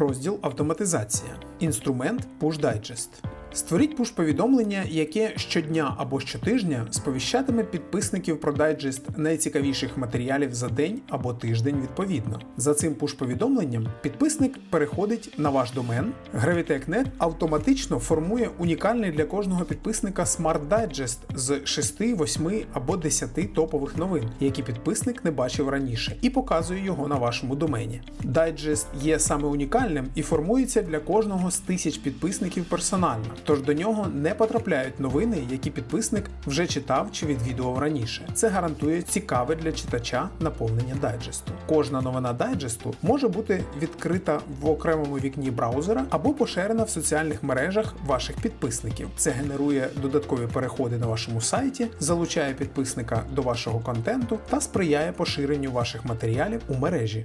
Розділ Автоматизація. Інструмент Push Digest. Створіть пуш-повідомлення, яке щодня або щотижня сповіщатиме підписників про дайджест найцікавіших матеріалів за день або тиждень відповідно. За цим пуш-повідомленням підписник переходить на ваш домен. Gravitech.net автоматично формує унікальний для кожного підписника Digest з 6, 8 або 10 топових новин, які підписник не бачив раніше, і показує його на вашому домені. Дайджест є саме унікальним і формується для кожного з тисяч підписників персонально, тож до нього не потрапляють новини, які підписник вже читав чи відвідував раніше. Це гарантує цікаве для читача наповнення дайджесту. Кожна новина дайджесту може бути відкрита в окремому вікні браузера або поширена в соціальних мережах ваших підписників. Це генерує додаткові переходи на вашому сайті, залучає підписника до вашого контенту та сприяє поширенню ваших матеріалів у мережі.